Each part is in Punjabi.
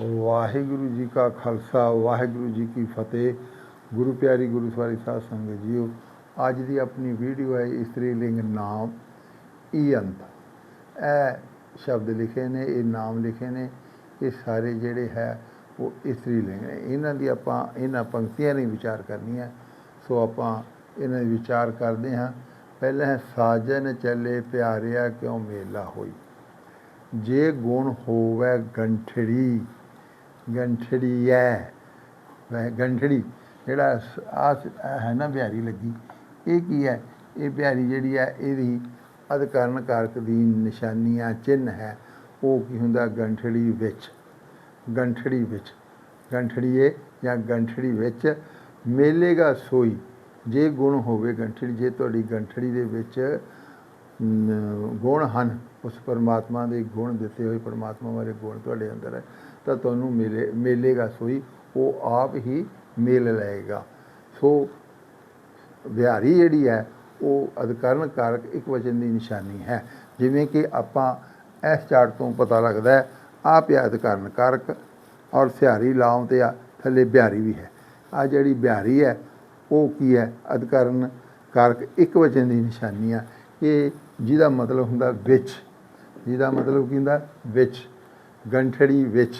ਵਾਹਿਗੁਰੂ ਜੀ ਕਾ ਖਾਲਸਾ, ਵਾਹਿਗੁਰੂ ਜੀ ਕੀ ਫਤਿਹ। ਗੁਰੂ ਪਿਆਰੀ ਗੁਰੂ ਸਵਾਰੀ ਸਾਧ ਸੰਗਤ ਜੀਓ, ਅੱਜ ਦੀ ਆਪਣੀ ਵੀਡੀਓ ਹੈ ਇਸਤਰੀ ਲਿੰਗ ਨਾਮ ਈਅੰਤ ਇਹ ਸ਼ਬਦ ਲਿਖੇ ਨੇ, ਇਹ ਨਾਮ ਲਿਖੇ ਨੇ, ਇਹ ਸਾਰੇ ਜਿਹੜੇ ਹੈ ਉਹ ਇਸਤਰੀ ਲਿੰਗ ਨੇ। ਇਹਨਾਂ ਦੀ ਆਪਾਂ, ਇਹਨਾਂ ਪੰਕਤੀਆਂ ਦੀ ਵਿਚਾਰ ਕਰਨੀ ਹੈ ਸੋ ਆਪਾਂ ਇਹਨਾਂ ਦੇ ਵਿਚਾਰ ਕਰਦੇ ਹਾਂ। ਪਹਿਲਾਂ ਹੈ, ਸਾਜਨ ਚੱਲੇ ਪਿਆਰਿਆ ਕਿਉਂ ਮੇਲਾ ਹੋਈ? ਜੇ ਗੁਣ ਹੋਵੇ ਗੰਠੜੀ ਗੰਠੜੀ ਹੈ ਵੈ ਗੰਠੜੀ ਜਿਹੜਾ ਆ ਹੈ ਨਾ ਬਿਹਾਰੀ ਲੱਗੀ। ਇਹ ਕੀ ਹੈ ਇਹ ਬਿਹਾਰੀ ਜਿਹੜੀ ਹੈ ਇਹਦੀ ਅਧਕਰਨ ਕਾਰਕ ਦੀ ਨਿਸ਼ਾਨੀਆਂ ਚਿੰਨ ਹੈ। ਉਹ ਕੀ ਹੁੰਦਾ? ਗੰਠੜੀ ਵਿੱਚ। ਗੰਠੜੀ ਵਿੱਚ। ਗੰਠੜੀਏ ਜਾਂ ਗੰਠੜੀ ਵਿੱਚ। ਮੇਲੇਗਾ ਸੋਈ। ਜੇ ਗੁਣ ਹੋਵੇ ਗੰਠੜੀ, ਜੇ ਤੁਹਾਡੀ ਗੰਠੜੀ ਦੇ ਵਿੱਚ ਗੁਣ ਹਨ। ਉਸ ਪਰਮਾਤਮਾ ਦੇ ਗੁਣ ਦਿੱਤੇ ਹੋਏ ਪਰਮਾਤਮਾ ਬਾਰੇ ਗੁਣ ਤੁਹਾਡੇ ਅੰਦਰ ਹੈ। ਤਾਂ ਤੁਹਾਨੂੰ ਮਿਲੇ, ਮੇਲੇਗਾ ਸੋਈ, ਉਹ ਆਪ ਹੀ ਮੇਲ ਲਏਗਾ। ਸੋ ਵਿਹਾਰੀ ਜਿਹੜੀ ਹੈ, ਉਹ ਅਧਿਕਰਨ ਕਾਰਕ ਇੱਕ ਵਚਨ ਦੀ ਨਿਸ਼ਾਨੀ ਹੈ। ਜਿਵੇਂ ਕਿ ਆਪਾਂ ਇਸ ਚਾਰਟ ਤੋਂ ਪਤਾ ਲੱਗਦਾ ਹੈ ਆ ਪਿਆ ਅਧਿਕਰਨ ਕਾਰਕ ਔਰ ਸਿਹਾਰੀ ਲਾਉਂ ਤੇ ਆ, ਥੱਲੇ ਬਿਹਾਰੀ ਵੀ ਹੈ। ਆ ਜਿਹੜੀ ਬਿਹਾਰੀ ਹੈ, ਉਹ ਕੀ ਹੈ? ਅਧਿਕਰਨ ਕਾਰਕ ਇੱਕ ਵਚਨ ਦੀ ਨਿਸ਼ਾਨੀ ਆ। ਇਹ ਜਿਹਦਾ ਮਤਲਬ ਹੁੰਦਾ ਵਿੱਚ ਜਿਹਦਾ ਮਤਲਬ ਕੀ ਹੁੰਦਾ ਵਿੱਚ ਗੰਠੜੀ ਵਿੱਚ।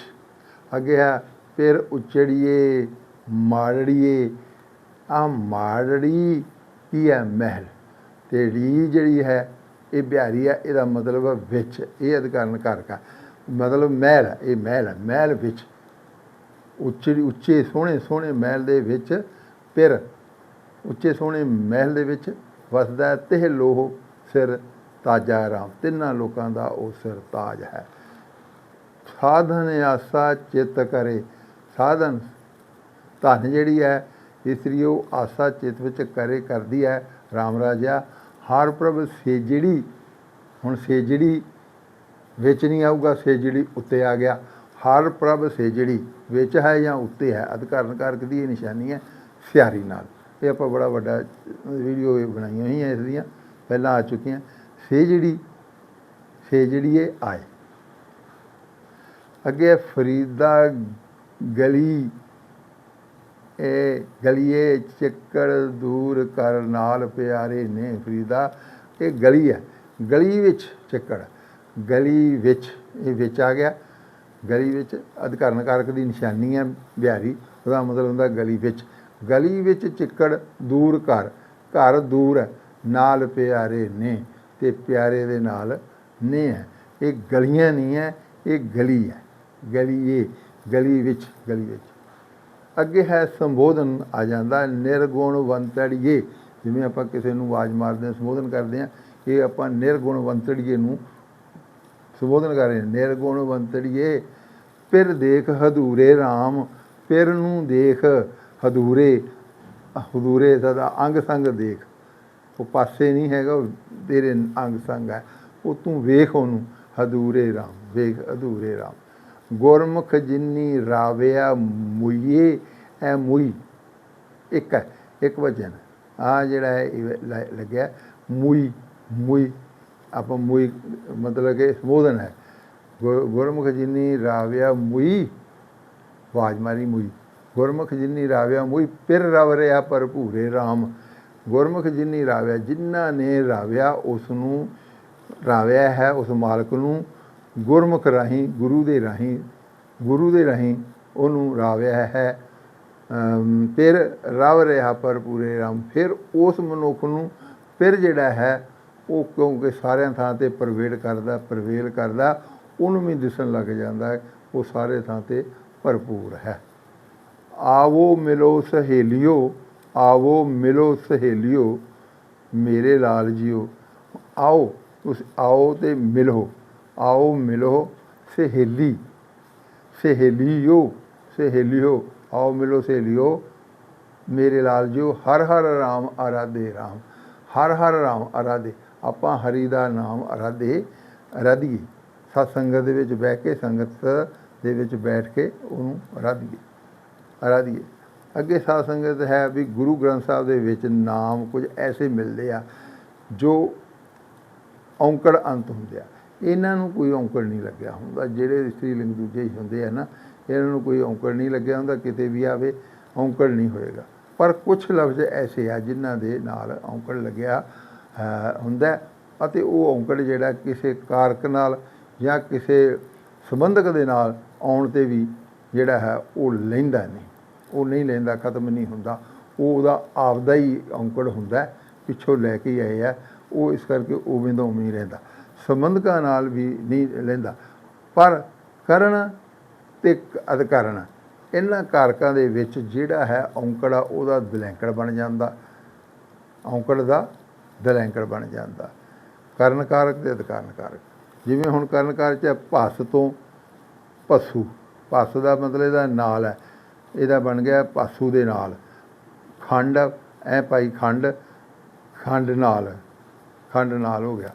ਅੱਗੇ ਆ ਫਿਰ ਉਚੜੀਏ ਮਾੜੜੀਏ। ਆ ਮਾੜੜੀ ਕੀ ਹੈ? ਮਹਿਲ। ਤੇ ਰੀ ਜਿਹੜੀ ਹੈ ਇਹ ਬਿਹਾਰੀ ਹੈ ਇਹਦਾ ਮਤਲਬ ਹੈ ਵਿੱਚ ਇਹ ਅਧਿਕਾਰਨ ਕਾਰਕ ਆ ਮਤਲਬ ਮਹਿਲ ਹੈ, ਇਹ ਮਹਿਲ ਹੈ ਮਹਿਲ ਵਿੱਚ। ਉੱਚੇ ਉੱਚੇ ਸੋਹਣੇ ਸੋਹਣੇ ਮਹਿਲ ਦੇ ਵਿੱਚ ਪਿਰ ਉੱਚੇ ਸੋਹਣੇ ਮਹਿਲ ਦੇ ਵਿੱਚ ਵਸਦਾ ਹੈ ਤਿਹ ਲੋਹ ਸਿਰ ਤਾਜਾ ਰਾਮ। ਤਿੰਨਾਂ ਲੋਕਾਂ ਦਾ ਉਹ ਸਿਰ ਤਾਜ ਹੈ। ਸਾਧਨ ਆਸਾ ਚਿੱਤ ਕਰੇ। ਸਾਧਨ, ਧਨ ਜਿਹੜੀ ਹੈ ਇਸਰੀ ਉਹ ਆਸਾ ਚਿੱਤ ਵਿੱਚ ਕਰੇ, ਕਰਦੀ ਹੈ। ਰਾਮ ਰਾਜਾ ਹਰ ਪ੍ਰਭ ਸੇਜੜੀ, ਹੁਣ ਸੇਜੜੀ ਵਿੱਚ ਨਹੀਂ ਆਊਗਾ, ਸੇਜੜੀ ਉੱਤੇ ਆ ਗਿਆ। ਹਰ ਪ੍ਰਭ ਸੇਜੜੀ ਵਿੱਚ ਹੈ ਜਾਂ ਉੱਤੇ ਹੈ, ਅਧਿਕਾਰਨ ਕਾਰਕ ਦੀ ਇਹ ਨਿਸ਼ਾਨੀ ਹੈ ਸਿਆਰੀ ਨਾਲ। ਇਹ ਆਪਾਂ ਬੜਾ ਵੱਡਾ ਵੀਡੀਓ ਬਣਾਈਆਂ ਹੋਈਆਂ ਇਸ ਦੀਆਂ। ਪਹਿਲਾਂ ਆ ਚੁੱਕੀਆਂ ਸੇਜੜੀ ਸੇਜੜੀਏ ਆਏ। ਅੱਗੇ ਫਰੀਦਾ ਗਲੀ, ਇਹ ਗਲੀਏ ਚੱਕਰ ਦੂਰ ਕਰ ਨਾਲ ਪਿਆਰੇ ਨੇ ਫਰੀਦਾ। ਇਹ ਗਲੀ ਹੈ ਗਲੀ ਵਿੱਚ ਚੱਕਰ ਗਲੀ ਵਿੱਚ ਇਹ ਵਿੱਚ ਆ ਗਿਆ। ਗਲੀ ਵਿੱਚ ਅਧਿਕਾਰਨ ਕਾਰਕ ਦੀ ਨਿਸ਼ਾਨੀ ਹੈ ਬਿਹਾਰੀ। ਉਹਦਾ ਮਤਲਬ ਹੁੰਦਾ ਗਲੀ ਵਿੱਚ। ਗਲੀ ਵਿੱਚ ਚਿੱਕੜ ਦੂਰ ਕਰ। ਘਰ ਦੂਰ ਹੈ ਨਾਲ ਪਿਆਰੇ ਨੇ ਤੇ ਪਿਆਰੇ ਦੇ ਨਾਲ ਨੇ ਹੈ। ਇਹ ਗਲੀਆਂ ਨਹੀਂ ਹੈ, ਇਹ ਗਲੀ ਹੈ। ਗਲੀ ਇਹ, ਗਲੀ ਵਿੱਚ ਗਲੀ ਵਿੱਚ। ਅੱਗੇ ਹੈ ਸੰਬੋਧਨ ਆ ਜਾਂਦਾ ਨਿਰਗੁਣਵੰਤੜੀਏ ਜਿਵੇਂ ਆਪਾਂ ਕਿਸੇ ਨੂੰ ਆਵਾਜ਼ ਮਾਰਦੇ ਹਾਂ, ਸੰਬੋਧਨ ਕਰਦੇ ਹਾਂ, ਇਹ ਆਪਾਂ ਨਿਰਗੁਣਵੰਤੜੀਏ ਨੂੰ ਸੰਬੋਧਨ ਕਰ ਰਹੇ ਹਾਂ। ਨਿਰਗੁਣਵੰਤੜੀਏ ਪਿਰ ਦੇਖ ਹਦੂਰੇ RAM ਪਿਰ ਨੂੰ ਦੇਖ ਹਦੂਰੇ ਹਦੂਰੇ ਸਦਾ ਅੰਗ ਸੰਗ ਦੇਖ। ਉਹ ਪਾਸੇ ਨਹੀਂ ਹੈਗਾ ਤੇਰੇ ਅੰਗ ਸੰਗ ਹੈ। ਉਹ ਤੂੰ ਵੇਖ ਉਹਨੂੰ ਹਦੂਰੇ ਰਾਮ, ਵੇਖ ਅਧੂਰੇ ਰਾਮ। ਗੁਰਮੁਖ ਜਿੰਨੀ ਰਾਵਿਆ ਮੁਈਏ, ਐ ਮੁਈ। ਇੱਕ ਹੈ, ਇੱਕ ਵਚਨ ਆ ਜਿਹੜਾ ਹੈ, ਇਹ ਲ- ਲੱਗਿਆ, ਮੁਈ ਮੁਈ। ਆਪਾਂ ਮੁਈ ਮਤਲਬ ਕਿ ਸੰਬੋਧਨ ਹੈ। ਗੁਰ- ਗੁਰਮੁਖ ਜਿੰਨੀ ਰਾਵਿਆ ਮੁਈ, ਆਵਾਜ਼ ਮਾਰੀ ਮੁਈ। ਗੁਰਮੁਖ ਜਿੰਨੀ ਰਾਵਿਆ ਮੁਈ ਪਿਰ ਰਵ ਰਿਆ ਭਰਪੂਰੇ RAM ਗੁਰਮੁਖ ਜਿਨੀ ਰਾਵਿਆ ਜਿਨ੍ਹਾਂ ਨੇ ਰਾਵਿਆ ਉਸ ਨੂੰ ਰਾਵਿਆ ਹੈ, ਉਸ ਮਾਲਕ ਨੂੰ ਗੁਰਮੁਖ ਰਾਹੀਂ, ਗੁਰੂ ਦੇ ਰਾਹੀਂ, ਗੁਰੂ ਦੇ ਰਾਹੀਂ ਉਹਨੂੰ ਰਾਵਿਆ ਹੈ। ਫਿਰ ਰਵ ਰਿਹਾ ਭਰਪੂਰੇ ਰਾਮ, ਫਿਰ ਉਸ ਮਨੁੱਖ ਨੂੰ, ਫਿਰ ਜਿਹੜਾ ਹੈ, ਉਹ ਕਿਉਂਕਿ ਸਾਰਿਆਂ ਥਾਂ ਤੇ ਪ੍ਰਵੇਲ ਕਰਦਾ ਪ੍ਰਵੇਲ ਕਰਦਾ, ਉਹਨੂੰ ਵੀ ਦਿਸਣ ਲੱਗ ਜਾਂਦਾ ਉਹ ਸਾਰੇ ਥਾਂ ਤੇ ਭਰਪੂਰ ਹੈ। ਆਵੋ ਮਿਲੋ ਸਹੇਲਿਓ ਆਵੋ, ਮਿਲੋ, ਸਹੇਲਿਓ, ਮੇਰੇ ਲਾਲ ਜੀਓ। ਆਓ, ਉਸ ਆਓ ਤੇ ਮਿਲੋ। ਆਓ, ਮਿਲੋ, ਸਹੇਲੀ। ਸਹੇਲਿਓ ਸਹੇਲਿਓ, ਆਓ, ਮਿਲੋ, ਸਹੇਲਿਓ, ਮੇਰੇ ਲਾਲ ਜੀਓ, ਹਰ ਹਰ ਰਾਮ ਆਰਾਧੇ ਰਾਮ। ਹਰ ਹਰ ਰਾਮ ਆਰਾਧੇ, ਆਪਾਂ ਹਰੀ ਦਾ ਨਾਮ ਆਰਾਧੇ, ਆਰਾਧੀਏ। ਸਤ ਸੰਗਤ ਦੇ ਵਿੱਚ ਬਹਿ ਕੇ, ਸੰਗਤ ਦੇ ਵਿੱਚ ਬੈਠ ਕੇ ਉਹਨੂੰ ਆਰਾਧੀਏ। ਆਰਾਧੀਏ। ਅੱਗੇ ਸਾਧ ਸੰਗਤ ਹੈ ਵੀ ਗੁਰੂ ਗ੍ਰੰਥ ਸਾਹਿਬ ਦੇ ਵਿੱਚ ਨਾਮ ਕੁਝ ਐਸੇ ਮਿਲਦੇ ਆ ਜੋ ਔਂਕੜ ਅੰਤ ਹੁੰਦੇ ਆ। ਇਹਨਾਂ ਨੂੰ ਕੋਈ ਔਂਕੜ ਨਹੀਂ ਲੱਗਿਆ ਹੁੰਦਾ। ਜਿਹੜੇ ਇਸਤਰੀ ਲਿੰਗ ਦੂਜੇ ਹੀ ਹੁੰਦੇ ਆ ਨਾ, ਇਹਨਾਂ ਨੂੰ ਕੋਈ ਔਂਕੜ ਨਹੀਂ ਲੱਗਿਆ ਹੁੰਦਾ, ਕਿਤੇ ਵੀ ਆਵੇ ਔਂਕੜ ਨਹੀਂ ਹੋਏਗਾ। ਪਰ ਕੁਝ ਲਫ਼ਜ਼ ਐਸੇ ਆ ਜਿਨ੍ਹਾਂ ਦੇ ਨਾਲ ਔਂਕੜ ਲੱਗਿਆ ਹੁੰਦਾ ਅਤੇ ਉਹ ਔਂਕੜ ਜਿਹੜਾ ਕਿਸੇ ਕਾਰਕ ਨਾਲ ਜਾਂ ਕਿਸੇ ਸੰਬੰਧਕ ਦੇ ਨਾਲ ਆਉਣ ਤੇ ਵੀ ਜਿਹੜਾ ਹੈ ਉਹ ਲੈਂਦਾ ਨਹੀਂ। ਉਹ ਨਹੀਂ ਲੈਂਦਾ, ਖਤਮ ਨਹੀਂ ਹੁੰਦਾ। ਉਹ ਉਹਦਾ ਆਪਦਾ ਹੀ ਔਂਕੜ ਹੁੰਦਾ ਪਿੱਛੋਂ ਲੈ ਕੇ ਆਏ ਆ। ਉਹ ਇਸ ਕਰਕੇ ਉਵੇਂ ਦਾ ਉਵੇਂ ਹੀ ਰਹਿੰਦਾ। ਸੰਬੰਧਕਾਂ ਨਾਲ ਵੀ ਨਹੀਂ ਲੈਂਦਾ। ਪਰ ਕਰਨ ਤੇ ਅਧਕਰਨ ਇਹਨਾਂ ਕਾਰਕਾਂ ਦੇ ਵਿੱਚ ਜਿਹੜਾ ਹੈ ਔਂਕੜ ਆ ਉਹਦਾ ਦਲੈਂਕੜ ਬਣ ਜਾਂਦਾ। ਔਂਕੜ ਦਾ ਦਲੈਂਕੜ ਬਣ ਜਾਂਦਾ। ਕਰਨ ਕਾਰਕ ਤੇ ਅਧਕਰਨ ਕਾਰਕ। ਜਿਵੇਂ ਹੁਣ ਕਰਨ ਕਾਰਕ ਚ ਹੈ, ਭਸ ਤੋਂ ਪਸ਼ੂ। ਭਸ ਦਾ ਮਤਲਬ ਇਹਦਾ ਨਾਲ ਹੈ। ਇਹਦਾ ਬਣ ਗਿਆ ਪਾਸੂ ਦੇ ਨਾਲ। ਖੰਡ, ਐ ਭਾਈ ਖੰਡ ਖੰਡ ਨਾਲ ਖੰਡ ਨਾਲ ਹੋ ਗਿਆ।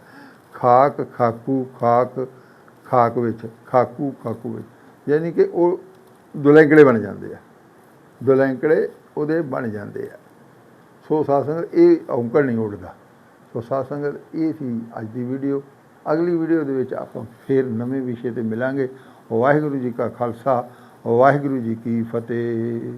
ਖਾਕ, ਖਾਕੂ, ਖਾਕ ਖਾਕ ਵਿੱਚ, ਖਾਕੂ ਖਾਕੂ ਵਿੱਚ। ਯਾਨੀ ਕਿ ਉਹ ਦੁਲੈਂਕੜੇ ਬਣ ਜਾਂਦੇ ਆ। ਦੁਲੈਂਕੜੇ ਉਹਦੇ ਬਣ ਜਾਂਦੇ ਆ। ਸੋ ਸਾਧ ਸੰਗਤ ਇਹ ਔਂਕੜ ਨਹੀਂ ਉੱਡਦਾ। ਸੋ ਸਾਧ ਸੰਗਤ ਇਹ ਸੀ ਅੱਜ ਦੀ ਵੀਡੀਓ। ਅਗਲੀ ਵੀਡੀਓ ਦੇ ਵਿੱਚ ਆਪਾਂ ਫੇਰ ਨਵੇਂ ਵਿਸ਼ੇ ਤੇ ਮਿਲਾਂਗੇ। ਵਾਹਿਗੁਰੂ ਜੀ ਕਾ ਖਾਲਸਾ। ਵਾਹਿਗੁਰੂ ਜੀ ਕੀ ਫਤਿਹ।